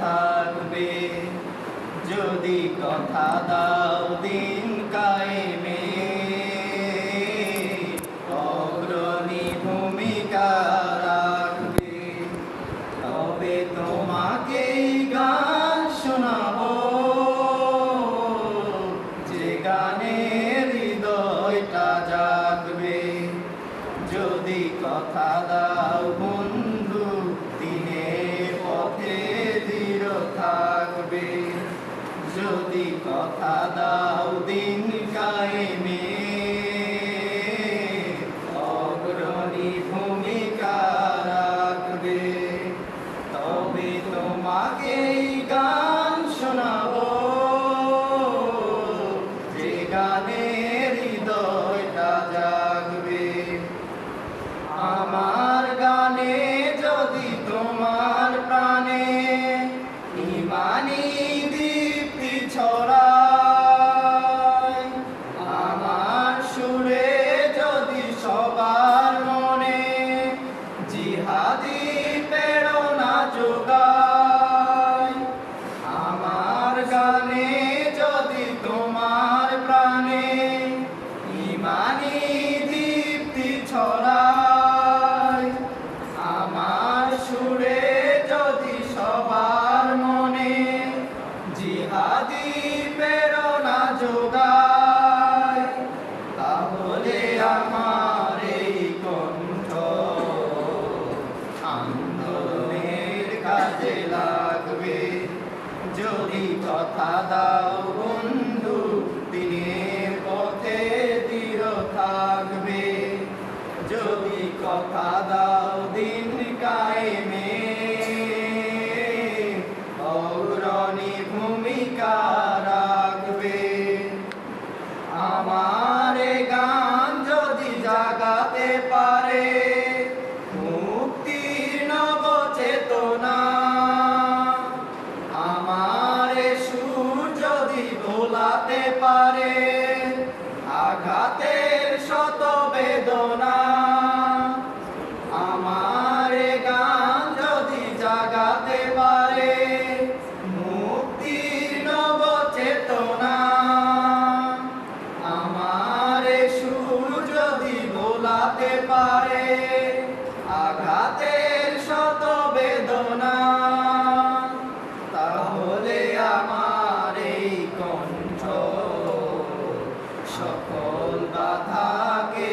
থাকবে। যদি কথা দাও দিন কায়েমে, অগ্রণী ভূমিকা রাখবে। তবে তোমাকে গান শোনাবো। যে গানে হৃদয়টা জাগবে। যদি কথা দাও যদি কথা দাও দিন কায়েমে অগ্রণী ভূমিকা রাখবে তবে তোমাকে গান শোনাবো যে গানে হৃদয়টা জাগবে আমার গানে যদি তোমার প্রাণে ইমানি কাজে লাগবে। যদি কথা দাও বন্ধু দিনের পথে দৃঢ় থাকবে। যদি কথা দাও দোলাতে পারে আঘাতের শত সকল বাধাকে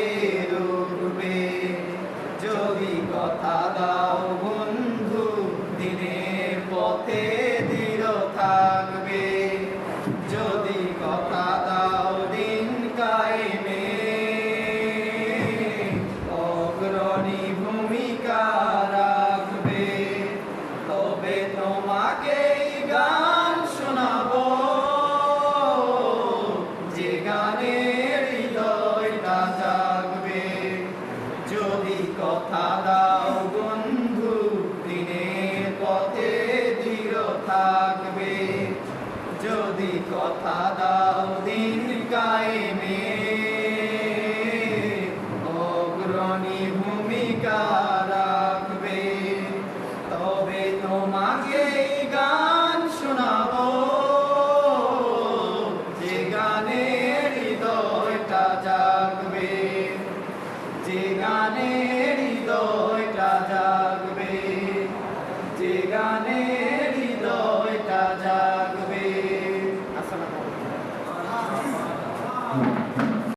যদি কথা দাও বন্ধু দিনের পথে দৃঢ় থাকবে। যদি কথা দাও দিন কায়েমে, অগ্রণী ভূমিকা রাখবে। তবে তোমাকে গান শোনাবো। যে গানে কথা দাও দিন কায়েমে। অগ্রণী ভূমিকা রাখবে। তবে তোমাকে গান শোনাবো। যে গানে হৃদয়টা জাগবে। যে গানে হৃদয়টা জাগবে। যে গানে